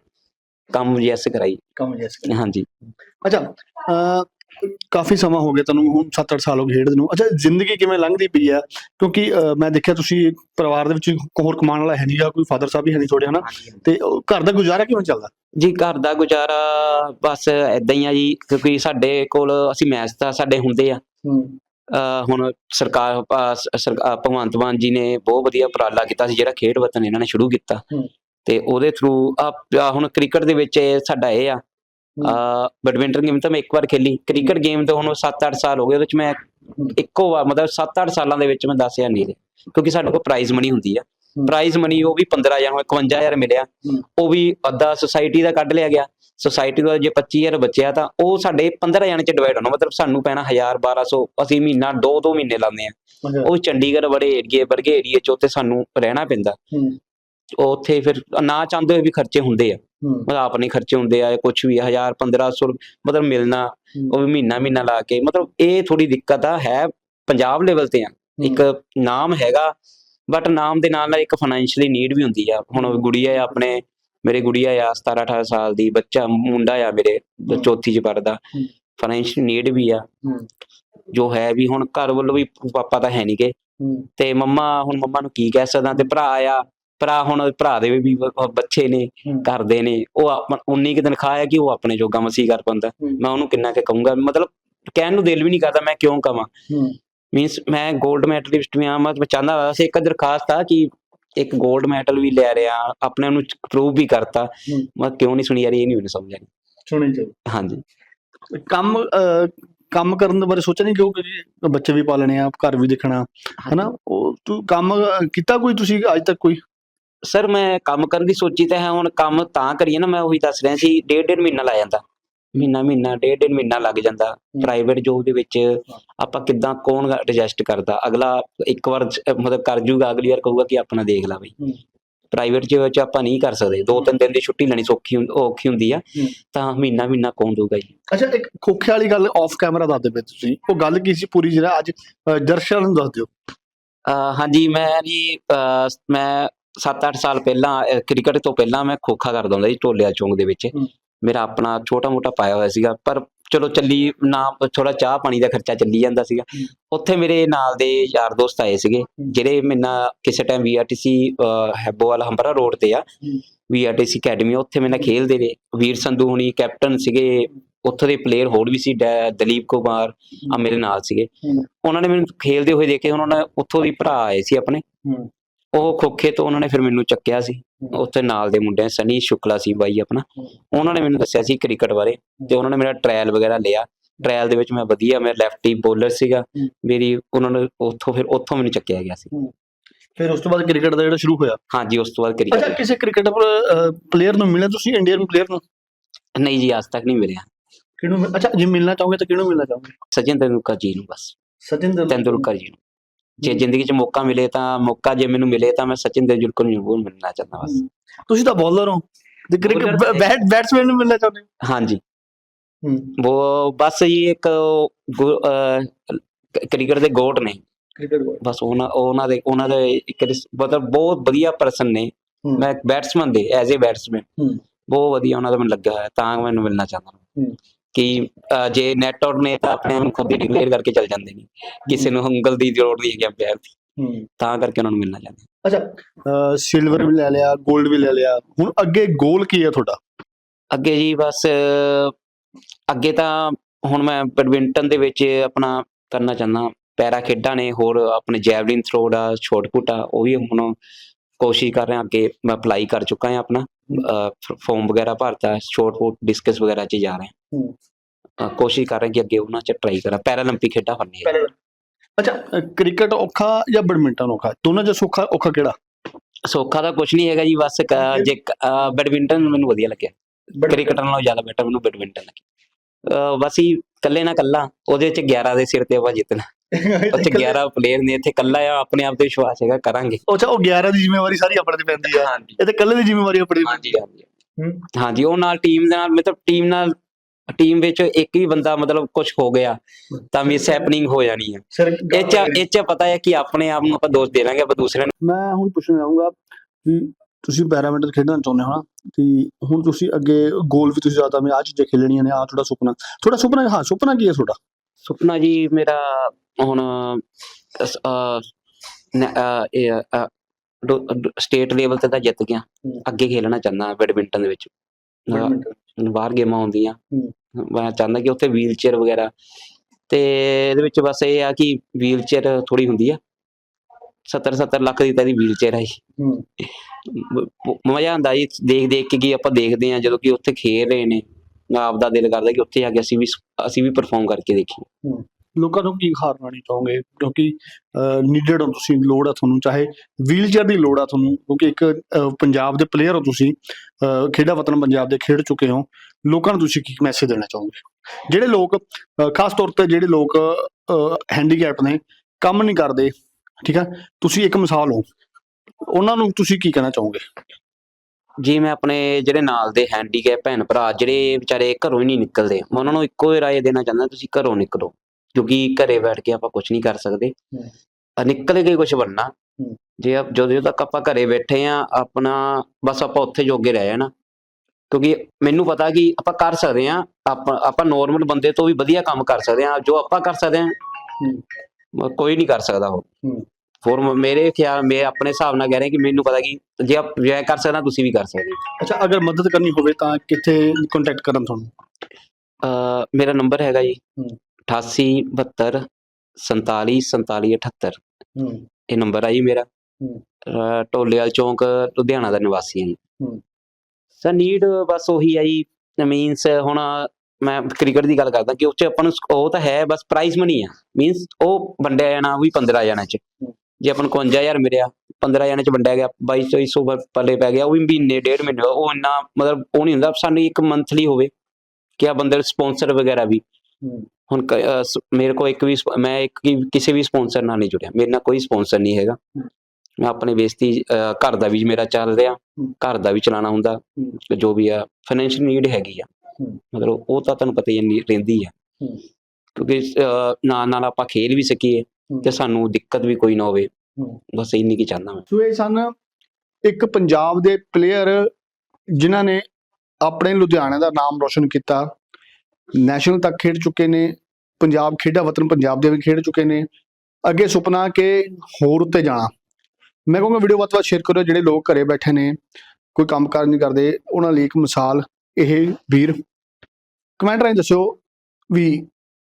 Speaker 2: ਕੰਮ ਜੈਸ ਕਰਾਈ।
Speaker 1: ਕੰਮ ਜੈਸ
Speaker 2: ਹਾਂਜੀ।
Speaker 1: ਅੱਛਾ ਕਾਫੀ ਸਮਾਂ ਹੋ ਗਿਆ ਤੁਹਾਨੂੰ ਹੁਣ 7-8 ਸਾਲ ਹੋ ਗਏ ਖੇਡਦੇ ਨੂੰ। ਅੱਛਾ ਜ਼ਿੰਦਗੀ ਕਿਵੇਂ ਲੰਘਦੀ ਪਈ ਆ ਕਿਉਂਕਿ ਮੈਂ ਦੇਖਿਆ ਤੁਸੀਂ ਪਰਿਵਾਰ ਦੇ ਵਿੱਚ ਹੋਰ ਕਮਾਉਣ ਵਾਲਾ ਹੈ ਨਹੀਂ ਜਾਂ ਕੋਈ ਫਾਦਰ ਸਾਹਿਬ ਵੀ ਹੈ ਨਹੀਂ ਤੁਹਾਡੇ ਹਨਾ? ਤੇ ਘਰ ਦਾ ਗੁਜ਼ਾਰਾ ਕਿਵੇਂ ਚੱਲਦਾ?
Speaker 2: ਜੀ ਘਰ ਦਾ ਗੁਜ਼ਾਰਾ ਬਸ ਇਦਾਂ ਹੀ ਆ ਜੀ ਕਿਉਂਕਿ ਸਾਡੇ ਕੋਲ ਅਸੀਂ ਮੈਚ ਤਾਂ ਸਾਡੇ ਹੁੰਦੇ ਆ। ਹੁਣ ਸਰਕਾਰ ਭਗਵੰਤ ਮਾਨ ਜੀ ਨੇ ਬਹੁਤ ਵਧੀਆ ਉਪਰਾਲਾ ਕੀਤਾ ਸੀ ਜਿਹੜਾ ਖੇਡ ਵਤਨ ਇਹਨਾਂ ਨੇ ਸ਼ੁਰੂ ਕੀਤਾ। ਤੇ ਉਹਦੇ ਥਰੂ ਆ ਹੁਣ ਕ੍ਰਿਕਟ ਦੇ ਵਿੱਚ ਸਾਡਾ ਇਹ। ਆ ਬੈਡਮਿੰਟਨ ਗੇਮ ਤਾਂ ਮੈਂ ਇੱਕ ਵਾਰ ਖੇਲੀ। ਕ੍ਰਿਕਟ ਗੇਮ ਤੇ ਹੁਣ 7-8 ਸਾਲ ਹੋ ਗਏ ਉਹਦੇ ਵਿੱਚ ਮੈਂ ਇੱਕੋ ਵਾਰ ਮਤਲਬ 7-8 ਸਾਲਾਂ ਦੇ ਵਿੱਚ ਮੈਂ 10000 ਨਹੀਂ ਲਿਆ ਕਿਉਂਕਿ ਸਾਡੇ ਕੋਲ ਪ੍ਰਾਈਜ਼ ਮਨੀ ਹੁੰਦੀ ਆ। ਪ੍ਰਾਈਜ਼ ਮਨੀ ਉਹ ਵੀ 15000 ਹੁਣ 51000 ਮਿਲਿਆ। ਉਹ ਵੀ ਅੱਧਾ ਸੁਸਾਇਟੀ ਦਾ ਕੱਢ ਲਿਆ ਗਿਆ। ਸੁਸਾਇਟੀ ਦਾ ਜੇ 25000 ਬਚਿਆ ਤਾਂ ਉਹ ਸਾਡੇ 15 ਜਣੇ ਚ ਡਿਵਾਈਡ ਹੋਣਾ ਮਤਲਬ ਸਾਨੂੰ ਪੈਣਾ 1000 1200 ਅਸੀਂ ਮਹੀਨਾ 2-2 ਮਹੀਨੇ ਲਾਉਂਦੇ ਆ। ਉਹ ਚੰਡੀਗੜ੍ਹ ਬੜੇ ਏਰੀਏ ਵਰਗੇ ਏਰੀਏ ਚ ਉੱਥੇ ਸਾਨੂੰ ਰਹਿਣਾ ਪੈਂਦਾ। ਉਹ ਉੱਥੇ ਫਿਰ ਨਾ ਚਾਹੁੰਦੇ ਹੋਏ ਵੀ ਖਰਚੇ ਹੁੰਦੇ ਆ। ਮਤਲਬ ਆਪਣੇ ਖਰਚੇ ਹੁੰਦੇ ਆ ਕੁਝ ਵੀ 1000 1500 ਮਤਲਬ ਮਿਲਣਾ ਉਹ ਵੀ ਮਹੀਨਾ ਮਹੀਨਾ ਲਾ ਕੇ ਮਤਲਬ ਇਹ ਥੋੜੀ ਦਿੱਕਤ ਆ ਹੈ ਪੰਜਾਬ ਲੈਵਲ ਤੇ ਆ। ਇੱਕ ਨਾਮ ਹੈਗਾ ਬਟ ਨਾਮ ਦੇ ਨਾਲ ਨਾਲ ਇੱਕ ਫਾਈਨੈਂਸ਼ੀਅਲੀ ਨੀਡ ਵੀ ਹੁੰਦੀ ਆ। ਹੁਣ ਗੁੜੀਆ ਆ ਆਪਣੇ ਮੇਰੇ ਗੁੜੀਆ ਆ 17 18 ਸਾਲ ਦੀ ਬੱਚਾ ਮੁੰਡਾ ਆ ਮੇਰੇ। ਚੌਥੀ ਚ ਪੜਦਾ। ਫਾਈਨੈਂਸ਼ੀਅਲ ਨੀਡ ਵੀ ਆ। ਜੋ ਹੈ ਵੀ ਹੁਣ ਘਰ ਵੱਲੋਂ ਵੀ ਪਾਪਾ ਤਾਂ ਹੈ ਨਹੀਂਗੇ
Speaker 1: ਹੂੰ।
Speaker 2: ਤੇ ਮੰਮਾ ਹੁਣ ਮੰਮਾ ਨੂੰ ਕੀ ਕਹਿ ਸਕਦਾ ਤੇ ਭਰਾ ਆ ਭਰਾ ਹੁਣ ਭਰਾ ਦੇ ਵੀ ਬੱਚੇ ਨੇ। ਕਰਦੇ ਨੇ ਉਹ ਆਪ- ਉਨੀ ਕੁ ਤਨਖਾਹ ਹੈ ਕਿ ਉਹ ਆਪਣੇ ਜੋਗਾ ਮਸੀ ਕਰ ਪਾਉਂਦਾ।
Speaker 1: ਹੂੰ।
Speaker 2: ਮੈਂ ਉਹਨੂੰ ਕਿੰਨਾ ਕੁ ਕਹੂੰਗਾ ਮਤਲਬ ਕਹਿਣ ਨੂੰ ਦਿਲ ਵੀ ਨਹੀਂ ਕਰਦਾ ਮੈਂ ਕਿਉਂ ਕਵਾਂ। ਮੀਨਸ ਮੈਂ 골ਡ ਮੈਡਲਿਸਟ ਵੀ ਆ ਮੈਂ ਚਾਹੁੰਦਾ ਵੈਸੇ ਇੱਕ ਦਰਖਾਸਤ ਆ ਕਿ ਇੱਕ 골ਡ ਮੈਡਲ ਵੀ ਲੈ ਰਿਹਾ ਆਪਣੇ ਨੂੰ ਪ੍ਰੂਵ ਵੀ ਕਰਤਾ। ਮੈਂ ਕਿਉਂ ਨਹੀਂ ਸੁਣੀ ਯਾਰ ਇਹ ਨਹੀਂ ਮੈਨੂੰ ਸਮਝ ਆਈ।
Speaker 1: ਸੁਣੀ ਚਾਹੀਦੀ
Speaker 2: ਹਾਂਜੀ।
Speaker 1: ਕੰਮ ਕੰਮ ਕਰਨ ਦੇ ਬਾਰੇ ਸੋਚਿਆ ਨਹੀਂ ਕਿਉਂਕਿ ਜੀ ਬੱਚੇ ਵੀ ਪਾਲਣੇ ਆ ਘਰ ਵੀ ਦੇਖਣਾ ਹਨਾ? ਉਹ ਤੂੰ ਕੰਮ ਕੀਤਾ ਕੋਈ ਤੁਸੀਂ ਅੱਜ ਤੱਕ ਕੋਈ?
Speaker 2: ਸਰ ਮੈਂ ਕੰਮ ਕਰਨ ਦੀ ਸੋਚੀ ਤਾਂ ਹੈ ਹੁਣ ਕੰਮ ਤਾਂ ਕਰੀਏ ਨਾ ਮੈਂ ਉਹੀ ਦੱਸ ਰਿਹਾ ਸੀ ਡੇਢ ਡੇਢ ਮਹੀਨਾ ਲੱਗ ਜਾਂਦਾ। ਮਹੀਨਾ ਮਹੀਨਾ ਡੇਢ ਡੇਢ ਮਹੀਨਾ ਲੱਗ ਜਾਂਦਾ। ਪ੍ਰਾਈਵੇਟ ਜੋਬ ਦੇ ਵਿੱਚ ਆਪਾਂ ਕਿੱਦਾਂ ਕੌਣ ਐਡਜਸਟ ਕਰਦਾ? ਅਗਲਾ ਇੱਕ ਵਾਰ ਮਤਲਬ ਕਰ ਜੂਗਾ ਅਗਲੀ ਵਾਰ ਕਹੂਗਾ ਕਿ ਆਪਣਾ ਦੇਖ ਲੈ ਬਈ। ਪ੍ਰਾਈਵੇਟ ਦੇ ਵਿੱਚ ਆਪਾਂ ਨਹੀਂ ਕਰ ਸਕਦੇ। ਦੋ ਤਿੰਨ ਦਿਨ ਦੀ ਛੁੱਟੀ ਲੈਣੀ ਸੌਖੀ ਔਖੀ ਹੁੰਦੀ ਆ। ਤਾਂ ਮਹੀਨਾ ਮਹੀਨਾ ਕੌਣ ਦਊਗਾ ਜੀ?
Speaker 1: ਅੱਛਾ ਇੱਕ ਖੋਖੇ ਵਾਲੀ ਗੱਲ ਆਫ ਕੈਮਰਾ ਦੱਸਦੇ ਪਏ ਤੁਸੀਂ। ਉਹ ਗੱਲ ਕੀ ਸੀ ਪੂਰੀ ਜਿਹੜਾ ਅੱਜ ਦਰਸ਼ਕਾਂ ਨੂੰ ਦੱਸ ਦਿਓ।
Speaker 2: ਹਾਂਜੀ ਮੈਂ ਜੀ ਮੈਂ 7-8 ਸਾਲ ਪਹਿਲਾਂ ਕ੍ਰਿਕਟ ਤੋਂ ਪਹਿਲਾਂ ਮੈਂ ਖੋਖਾ ਕਰਦਾ ਹੁੰਦਾ ਸੀ ਢੋਲਿਆ ਚੌਂਕ ਦੇ ਵਿੱਚ। ਮੇਰਾ ਆਪਣਾ ਛੋਟਾ ਮੋਟਾ ਪਾਇਆ ਹੋਇਆ ਸੀਗਾ ਪਰ ਚਲੋ ਚੱਲੀ ਨਾ ਥੋੜਾ ਚਾਹ ਪਾਣੀ ਦਾ ਖਰਚਾ ਚੱਲੀ ਜਾਂਦਾ ਸੀਗਾ। ਉੱਥੇ ਮੇਰੇ ਨਾਲ ਦੇ ਯਾਰ ਦੋਸਤ ਆਏ ਸੀਗੇ ਜਿਹੜੇ ਮੇਰੇ ਨਾਲ ਕਿਸੇ time VRTC Haibowal Hambran road ਤੇ ਆ। ਵੀਆਰਟੀਸੀ ਅਕੈਡਮੀ ਉੱਥੇ ਮੇਰੇ ਨਾਲ ਖੇਲਦੇ ਨੇ ਵੀਰ ਸੰਧੂ ਹੁਣੀ ਕੈਪਟਨ ਸੀਗੇ ਉੱਥੇ ਦੇ ਪਲੇਅਰ ਹੋਰ ਵੀ ਸੀ ਦਲੀਪ ਕੁਮਾਰ ਆ ਮੇਰੇ ਨਾਲ ਸੀਗੇ। ਉਹਨਾਂ ਨੇ ਮੈਨੂੰ ਖੇਲਦੇ ਹੋਏ ਦੇਖੇ ਉਹਨਾਂ ਨੇ ਉੱਥੋਂ ਦੀ ਭਰਾ ਆਏ ਸੀ ਆਪਣੇ। ਉਹ ਖੋਖੇ ਤੋਂ ਉਹਨਾਂ ਨੇ ਫਿਰ ਮੈਨੂੰ ਚੱਕਿਆ ਸੀ। ਉੱਥੇ ਨਾਲ ਦੇ ਮੁੰਡੇ ਸਨੀ ਸ਼ੁਕਲਾ ਸੀ ਬਾਈ ਆਪਣਾ। ਉਹਨਾਂ ਨੇ ਮੈਨੂੰ ਦੱਸਿਆ ਸੀ ਕ੍ਰਿਕਟ ਬਾਰੇ ਤੇ ਉਹਨਾਂ ਨੇ ਮੇਰਾ ਟ੍ਰਾਇਲ ਵਗੈਰਾ ਲਿਆ। ਟ੍ਰਾਇਲ ਦੇ ਵਿੱਚ ਮੈਂ ਵਧੀਆ ਮੈਂ ਲੈਫਟੀ ਬੋਲਰ ਸੀਗਾ। ਮੇਰੀ ਉਹਨਾਂ ਨੇ ਉੱਥੋਂ ਫਿਰ ਉੱਥੋਂ ਮੈਨੂੰ ਚੱਕਿਆ ਗਿਆ ਸੀ।
Speaker 1: ਫਿਰ ਉਸ ਤੋਂ ਬਾਅਦ ਕ੍ਰਿਕਟ ਦਾ ਜਿਹੜਾ ਸ਼ੁਰੂ ਹੋਇਆ?
Speaker 2: ਹਾਂਜੀ ਉਸ ਤੋਂ ਬਾਅਦ
Speaker 1: ਅੱਛਾ
Speaker 2: ਕ੍ਰਿਕਟ
Speaker 1: ਕਿਸੇ ਕ੍ਰਿਕਟ ਪਲੇਅਰ ਨੂੰ ਮਿਲਿਆ ਤੁਸੀਂ ਇੰਡੀਅਨ ਪਲੇਅਰ ਨੂੰ?
Speaker 2: ਨਹੀਂ ਜੀ ਅੱਜ ਤੱਕ ਨਹੀਂ ਮਿਲਿਆ।
Speaker 1: ਕਿਹਨੂੰ ਅੱਛਾ ਜੇ ਮਿਲਣਾ ਚਾਹੋਗੇ ਤਾਂ ਕਿਹਨੂੰ ਮਿਲਣਾ ਚਾਹੋਗੇ?
Speaker 2: ਸਚਿਨ ਤੇਂਦੁਲਕਰ ਜੀ ਨੂੰ ਬਸ।
Speaker 1: ਸਚਿਨ
Speaker 2: ਤੇਂਦੁਲਕਰ ਜੀ ਨੂੰ। ਜੇ ਜ਼ਿੰਦਗੀ 'ਚ ਮੌਕਾ ਮਿਲੇ ਤਾਂ ਮੌਕਾ ਜੇ ਮੈਨੂੰ ਮਿਲੇ ਤਾਂ ਮੈਂ ਸਚਿਨ ਤੇਂਦੁਲਕਰ ਨੂੰ ਜ਼ਰੂਰ ਮਿਲਣਾ ਚਾਹੁੰਦਾ ਬਸ
Speaker 1: ਤੁਸੀਂ ਤਾਂ ਬੋਲਰ ਹੋ। ਤੇ ਕ੍ਰਿਕਟ ਬੈਟ ਬੈਟਸਮੈਨ ਨੂੰ ਮਿਲਣਾ ਚਾਹੁੰਦੇ ਹੋ?
Speaker 2: ਹਾਂਜੀ।
Speaker 1: ਹੂੰ।
Speaker 2: ਉਹ ਬਸ ਇਹ ਇੱਕ ਕ੍ਰਿਕਟ ਦੇ ਗੋਟ ਨੇ।
Speaker 1: ਕ੍ਰਿਕਟ
Speaker 2: ਬਸ ਉਹਨਾਂ ਉਹਨਾਂ ਦੇ ਉਹਨਾਂ ਦੇ ਇੱਕ ਮਤਲਬ ਬਹੁਤ ਵਧੀਆ ਪਰਸਨ ਨੇ।
Speaker 1: ਹੂੰ।
Speaker 2: ਮੈਂ ਬੈਟਸਮੈਨ ਦੇ ਐਜ਼ ਅ ਬੈਟਸਮੈਨ।
Speaker 1: ਹੂੰ।
Speaker 2: ਬਹੁਤ ਵਧੀਆ ਉਹਨਾਂ ਦਾ ਮੈਨੂੰ ਲੱਗਾ ਹੋਇਆ ਤਾਂ ਮੈਨੂੰ ਮਿਲਣਾ ਚਾਹੁੰਦਾ।
Speaker 1: ਹੂੰ।
Speaker 2: ਕਿ ਅਹ, ਜੇ ਨੈਟ ਆਊਟ ਨੇ ਤਾਂ ਆਪਣੇ ਆਪ ਨੂੰ ਖੁਦ ਹੀ ਡਿਕਲੇਅਰ ਕਰਕੇ ਚੱਲ ਜਾਂਦੇ ਨੇ ਕਿਸੇ ਨੂੰ ਉਂਗਲ ਦੀ ਲੋੜ ਨਹੀਂ ਹੈਗੀ ਅੰਪਾਇਰ ਦੀ
Speaker 1: ਹੂੰ।
Speaker 2: ਤਾਂ ਕਰਕੇ ਉਹਨਾਂ ਨੂੰ ਮਿਲਣਾ ਚਾਹੁੰਦੇ।
Speaker 1: ਅੱਛਾ। ਸਿਲਵਰ ਵੀ ਲੈ ਲਿਆ 골ਡ ਵੀ ਲੈ ਲਿਆ ਹੁਣ ਅੱਗੇ ਗੋਲ ਕੀ ਹੈ ਤੁਹਾਡਾ?
Speaker 2: ਅੱਗੇ ਜੀ ਬਸ ਅਹ, ਅੱਗੇ ਤਾਂ ਹੁਣ ਮੈਂ ਬੈਡਮਿੰਟਨ ਦੇ ਵਿੱਚ ਆਪਣਾ ਕਰਨਾ ਚਾਹੁੰਦਾ ਪੈਰਾ ਖੇਡਾਂ ਨੇ ਹੋਰ ਆਪਣੇ ਜੈਵਲਿਨ ਥਰੋ ਦਾ ਸ਼ਾਟ ਪੁੱਟ ਆ ਉਹ ਵੀ ਹੁਣ ਕੋਸ਼ਿਸ਼ ਕਰ ਰਿਹਾ ਅੱਗੇ ਮੈਂ ਅਪਲਾਈ ਕਰ ਚੁੱਕਾ ਹਾਂ ਆਪਣਾ। ਫਾਰਮ ਵਗੈਰਾ ਭਰਤਾ ਸ਼ਾਟ ਪੁੱਟ ਡਿਸਕਸ ਵਗੈਰਾ ਚ ਜਾ ਰਹੇ
Speaker 1: ਹੂੰ।
Speaker 2: ਅਹ, ਕੋਸ਼ਿਸ਼ ਕਰ ਰਹੇ ਕਿ ਅੱਗੇ ਉਹਨਾਂ ਚ ਟਰਾਈ ਕਰਾਂ। ਪੈਰਾਲੰਪਿਕ ਖੇਡਾਂ ਫੜਨੀ ਹੈ
Speaker 1: ਅੱਛਾ ਕ੍ਰਿਕਟ ਔਖਾ ਜਾਂ ਬੈਡਮਿੰਟਨ ਔਖਾ? ਦੋਨਾਂ ਚ ਸੌਖਾ ਔਖਾ ਕਿਹੜਾ?
Speaker 2: ਸੌਖਾ ਤਾਂ ਕੁਝ ਨਹੀਂ ਹੈਗਾ ਜੀ ਬਸ ਕ- ਜੇ ਬੈਡਮਿੰਟਨ ਮੈਨੂੰ ਵਧੀਆ ਲੱਗਿਆ। ਕ੍ਰਿਕਟ ਨਾਲੋਂ ਜ਼ਿਆਦਾ ਬੈਟਰ ਮੈਨੂੰ ਬੈਡਮਿੰਟਨ ਲੱਗਿਆ ਅਹ, ਬਸ ਹੀ ਕੱਲੇ ਨਾ ਕੱਲਾ ਉਹਦੇ ਚ 11 ਦੇ ਸਿਰ ਤੇ ਆਪਾਂ ਜਿੱਤਣਾ। ਉੱਥੇ 11 ਪਲੇਅਰ ਨੇ ਇੱਥੇ ਕੱਲਾ ਆ ਆਪਣੇ ਆਪ ਤੇ ਵਿਸ਼ਵਾਸ ਹੈਗਾ ਕਰਾਂਗੇ।
Speaker 1: ਅੱਛਾ ਉਹ 11 ਦੀ ਜ਼ਿੰਮੇਵਾਰੀ ਸਾਰੀ ਆਪਣੇ ਤੇ ਪੈਂਦੀ ਆ।
Speaker 2: ਹਾਂਜੀ।
Speaker 1: ਇਹ ਤਾਂ ਇਕੱਲੇ ਦੀ ਜ਼ਿੰਮੇਵਾਰੀ ਆਪਣੀ।
Speaker 2: ਹਾਂਜੀ ਹਾਂਜੀ।
Speaker 1: ਹੂੰ।
Speaker 2: ਹਾਂਜੀ ਉਹ ਨਾਲ ਟੀਮ ਦੇ ਨਾਲ ਮਤਲਬ ਟੀਮ ਨਾਲ ਟੀਮ ਵਿੱਚ ਇੱਕ ਵੀ ਬੰਦਾ ਮਤਲਬ ਕੁਝ ਹੋ ਗਿਆ ਤਾਂ ਮਿਸ ਹੈਪਨਿੰਗ ਹੋ ਜਾਣੀ ਹੈ
Speaker 1: ਸਿਰ
Speaker 2: ਇਹ ਚ ਇਹ ਚ ਪਤਾ ਹੈ ਕਿ ਆਪਣੇ ਆਪ ਨੂੰ ਆਪਾਂ ਦੋਸ਼ ਦੇ ਲਾਂਗੇ ਆਪਾਂ ਦੂਸਰਿਆਂ ਨੂੰ।
Speaker 1: ਮੈਂ ਹੁਣ ਪੁੱਛਣਾ ਚਾਹੂੰਗਾ ਕਿ ਤੁਸੀਂ ਪੈਰਾਮੀਟਰ ਖੇਡਣਾ ਚਾਹੁੰਦੇ ਹੋ ਨਾ ਤੇ ਹੁਣ ਤੁਸੀਂ ਅੱਗੇ ਗੋਲ ਵੀ ਤੁਸੀਂ ਜ਼ਿਆਦਾ ਮੈਂ ਆ ਚੀਜ਼ਾਂ ਖੇਲਣੀਆਂ ਨੇ ਆ ਤੁਹਾਡਾ ਸੁਪਨਾ। ਤੁਹਾਡਾ ਸੁਪਨਾ ਹਾਂ ਸੁਪਨਾ ਕੀ ਹੈ ਤੁਹਾਡਾ?
Speaker 2: ਸੁਪਨਾ ਜੀ ਮੇਰਾ ਹੁਣ ਸਟੇਟ ਲੈਵਲ ਤੇ ਤਾਂ ਜਿੱਤ ਗਿਆ। ਅੱਗੇ ਖੇਲਣਾ ਚਾਹੁੰਦਾ ਬੈਡਮਿੰਟਨ ਦੇ ਵਿੱਚ। ਬਾਹਰ ਗੇਮਾਂ ਹੁੰਦੀਆਂ। ਮੈਂ ਚਾਹੁੰਦਾ ਕਿ ਉੱਥੇ ਵੀਲਚੇਅਰ ਵਗੈਰਾ। ਤੇ ਇਹਦੇ ਵਿੱਚ ਬਸ ਇਹ ਆ ਕਿ ਵੀਲਚੇਅਰ ਥੋੜੀ ਹੁੰਦੀ ਆ। 70 70 ਲੱਖ ਦੀ ਤਾਂ ਦੀ ਵੀਲਚੇਅਰ ਹੈ।
Speaker 1: ਹੂੰ।
Speaker 2: ਮਜ਼ਾ ਆਉਂਦਾ ਜੀ। ਦੇਖ ਦੇਖ ਕੇ ਕਿ ਆਪਾਂ ਦੇਖਦੇ ਆ ਜਦੋਂ ਕਿ ਉੱਥੇ ਖੇਲ ਰਹੇ ਨੇ। ਆਪ ਦਿਲ ਕਰਦਾ ਕਿ ਉੱਥੇ ਜਾ ਕੇ ਅਸੀਂ ਵੀ ਅਸੀਂ ਵੀ ਪਰਫਾਰਮ ਕਰਕੇ ਦੇਖੀਏ।
Speaker 1: ਲੋਕਾਂ ਨੂੰ ਕੀ ਹਾਰਨਾ ਚਾਹੋਗੇ? ਕਿਉਂਕਿ ਨੀਡਡ ਹੋ ਤੁਸੀਂ, ਲੋੜ ਆ ਤੁਹਾਨੂੰ, ਚਾਹੇ ਵੀਲਚੇਅਰ ਦੀ ਲੋੜ ਆ ਤੁਹਾਨੂੰ, ਕਿਉਂਕਿ ਇੱਕ ਪੰਜਾਬ ਦੇ ਪਲੇਅਰ ਹੋ ਤੁਸੀਂ ਖੇਡਾ ਵਤਨ ਪੰਜਾਬ ਦੇ ਖੇਡ ਚੁੱਕੇ ਹੋ, ਲੋਕਾਂ ਨੂੰ ਤੁਸੀਂ ਕੀ ਮੈਸੇਜ ਦੇਣਾ ਚਾਹੋਗੇ? ਜਿਹੜੇ ਲੋਕ ਖਾਸ ਤੌਰ ਤੇ ਜਿਹੜੇ ਲੋਕ ਹੈਂਡੀਕੈਪ ਨੇ, ਕੰਮ ਨਹੀਂ ਕਰਦੇ, ਠੀਕ ਆ? ਤੁਸੀਂ ਇੱਕ ਮਿਸਾਲ ਹੋ, ਉਹਨਾਂ ਨੂੰ ਤੁਸੀਂ ਕੀ ਕਹਿਣਾ ਚਾਹੋਗੇ?
Speaker 2: ਜੀ ਮੈਂ ਆਪਣੇ ਜਿਹੜੇ ਨਾਲ ਦੇ ਹੈਂਡੀਕੈਪ ਭੈਣ ਭਰਾ ਜਿਹੜੇ ਵਿਚਾਰੇ ਘਰੋਂ ਹੀ ਨਹੀਂ ਨਿਕਲਦੇ ਮੈਂ ਉਹਨਾਂ ਨੂੰ ਇੱਕੋ ਹੀ ਰਾਏ ਦੇਣਾ ਚਾਹੁੰਦਾ ਤੁਸੀਂ ਘਰੋਂ ਨਿਕਲੋ। ਕਿਉਂਕਿ ਘਰੇ ਬੈਠ ਕੇ ਆਪਾਂ ਕੁਝ ਨਹੀਂ ਕਰ ਸਕਦੇ। ਨਿਕਲ ਕੇ ਕੁਝ ਬਣਨਾ। ਜੇ ਆਪ- ਜਦੋਂ ਤੱਕ ਆਪਾਂ ਘਰੇ ਬੈਠੇ ਆ ਆਪਣਾ ਬਸ ਆਪਾਂ ਉੱਥੇ ਜੋਗੇ ਰਹਿ ਜਾਣਾ। ਕਿਉਂਕਿ ਮੈਨੂੰ ਪਤਾ ਕਿ ਆਪਾਂ ਕਰ ਸਕਦੇ ਆ ਆਪਾਂ ਆਪਾਂ ਨੋਰਮਲ ਬੰਦੇ ਤੋਂ ਵੀ ਵਧੀਆ ਕੰਮ ਕਰ ਸਕਦੇ ਆ ਜੋ ਆਪਾਂ ਕਰ ਸਕਦੇ ਆ ਕੋਈ ਨਹੀਂ ਕਰ ਸਕਦਾ ਉਹ। ਹੋਰ ਮ- ਮੇਰੇ ਖਿਆਲ ਮੈਂ ਆਪਣੇ ਹਿਸਾਬ ਨਾਲ ਕਹਿ ਰਿਹਾ ਕਿ ਮੈਨੂੰ ਪਤਾ ਕਿ ਜੇ ਆਪ ਜੇ ਕਰ ਸਕਦਾ ਤੁਸੀਂ ਵੀ ਕਰ ਸਕਦੇ ਹੋ।
Speaker 1: ਅੱਛਾ ਅਗਰ ਮਦਦ ਕਰਨੀ ਹੋਵੇ ਤਾਂ ਕਿੱਥੇ ਕੰਟੈਕਟ ਕਰਨ ਤੁਹਾਨੂੰ
Speaker 2: ਅਹ ਮੇਰਾ ਨੰਬਰ ਹੈਗਾ ਜੀ
Speaker 1: ਹੂੰ।
Speaker 2: 88 72 47 47 78
Speaker 1: ਹੂੰ
Speaker 2: ਇਹ ਨੰਬਰ ਆ ਜੀ ਮੇਰਾ
Speaker 1: ਹੂੰ।
Speaker 2: ਅਹ ਢੋਲੇਵਾਲ ਚੌਂਕ ਲੁਧਿਆਣਾ ਦਾ ਨਿਵਾਸੀ ਹਾਂ ਜੀ
Speaker 1: ਹੂੰ।
Speaker 2: ਸਰ ਨੀਡ ਬਸ ਉਹੀ ਆ ਜੀ ਮੀਨਸ ਹੁਣ ਮੈਂ ਕ੍ਰਿਕਟ ਦੀ ਗੱਲ ਕਰਦਾ ਕਿ ਉਹ ਚ ਆਪਾਂ ਨੂੰ ਸਕ- ਉਹ ਤਾਂ ਹੈ ਬਸ ਪ੍ਰਾਈਜ਼ ਮਨੀ ਆ ਮੀਨਸ ਉਹ ਵੰਡਿਆ ਜਾਣਾ ਉਹ ਵੀ 15 ਜਾਣਾ ਚ। ਜੇ ਆਪਾਂ ਨੂੰ 51000 ਮਿਲਿਆ 15 ਜਾਣੇ ਚ ਵੰਡਿਆ ਗਿਆ 2200 ਪੱਲੇ ਪੈ ਗਿਆ ਉਹ ਵੀ ਮਹੀਨੇ ਡੇਢ ਮਹੀਨੇ ਉਹ ਇੰਨਾ ਮਤਲਬ ਉਹ ਨਹੀਂ ਹੁੰਦਾ ਸਾਨੂੰ ਇੱਕ ਮੰਥਲੀ ਹੋਵੇ ਕਿ ਆ ਬੰਦੇ ਸਪਾਂਸਰ ਵਗੈਰਾ ਵੀ। ਹੁਣ ਕ- ਮੇਰੇ ਕੋਲ ਇੱਕ ਵੀ ਮੈਂ ਇੱਕ ਕਿਸੇ ਵੀ ਸਪਾਂਸਰ ਨਾਲ ਨਹੀਂ ਜੁੜਿਆ ਮੇਰੇ ਨਾਲ ਕੋਈ ਸਪਾਂਸਰ ਨਹੀਂ ਹੈਗਾ। ਮੈਂ ਆਪਣੇ ਬੇਸਤੀ ਘਰ ਦਾ ਵੀ ਮੇਰਾ ਚੱਲ ਰਿਹਾ। ਘਰ ਦਾ ਵੀ ਚਲਾਉਣਾ ਹੁੰਦਾ। ਜੋ ਵੀ ਆ ਫਾਈਨੈਂਸ਼ੀਅਲ ਨੀਡ ਹੈਗੀ ਆ। ਮਤਲਬ ਉਹ ਤਾਂ ਤੁਹਾਨੂੰ ਪਤਾ ਹੀ ਹੈ ਨੀ- ਰਹਿੰਦੀ ਆ। ਕਿਉਂਕਿ ਨਾਲ ਨਾਲ ਆਪਾਂ ਖੇਲ ਵੀ ਸਕੀਏ। ਤੇ ਸਾਨੂੰ ਦਿੱਕਤ ਵੀ ਕੋਈ ਨਾ ਹੋਵੇ। ਬਸ ਇੰਨੀ ਕੀ ਚਾਹੁੰਦਾ ਮੈਂ।
Speaker 1: ਸੋ ਇਹ ਸਨ ਇੱਕ ਪੰਜਾਬ ਦੇ ਪਲੇਅਰ ਜਿਨ੍ਹਾਂ ਨੇ ਆਪਣੇ ਲੁਧਿਆਣੇ ਦਾ ਨਾਮ ਰੋਸ਼ਨ ਕੀਤਾ। ਨੈਸ਼ਨਲ ਤੱਕ ਖੇਡ ਚੁੱਕੇ ਨੇ। ਪੰਜਾਬ ਖੇਡਾਂ ਵਤਨ ਪੰਜਾਬ ਦੇ ਵੀ ਖੇਡ ਚੁੱਕੇ ਨੇ। ਅੱਗੇ ਸੁਪਨਾ ਕਿ ਹੋਰ ਉੱਤੇ ਜਾਣਾ। ਮੈਂ ਕਹੂੰਗਾ ਵੀਡੀਓ ਵੱਧ ਵੱਧ ਸ਼ੇਅਰ ਕਰੋ ਜਿਹੜੇ ਲੋਕ ਘਰੇ ਬੈਠੇ ਨੇ ਕੋਈ ਕੰਮਕਾਰ ਨਹੀਂ ਕਰਦੇ ਉਹਨਾਂ ਲਈ ਇੱਕ ਮਿਸਾਲ ਇਹ ਵੀਰ। ਕਮੈਂਟ ਰਾਹੀਂ ਦੱਸਿਓ ਵੀ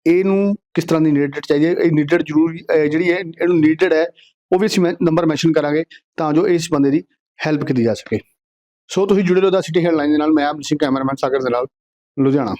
Speaker 1: ਇਹਨੂੰ ਕਿਸ ਤਰ੍ਹਾਂ ਦੀ ਨੀਡਡ ਚਾਹੀਦੀ ਹੈ? ਇਹ ਨੀਡਡ ਜ਼ਰੂਰ ਜਿਹੜੀ ਹੈ, ਇਹਨੂੰ ਨੀਡਡ ਹੈ, ਉਹ ਵੀ ਅਸੀਂ ਨੰਬਰ ਮੈਂਸ਼ਨ ਕਰਾਂਗੇ ਤਾਂ ਜੋ ਇਸ ਬੰਦੇ ਦੀ ਹੈਲਪ ਕੀਤੀ ਜਾ ਸਕੇ। ਸੋ ਤੁਸੀਂ ਜੁੜੇ ਰਹੋ ਦਾ ਸਿਟੀ ਹੈਡਲਾਈਨ ਦੇ ਨਾਲ, ਮੈਂ ਆਪ ਸਿੰਘ ਕੈਮਰਾਮੈਨ ਸਾਗਰ ਦੇ ਨਾਲ ਲੁਧਿਆਣਾ।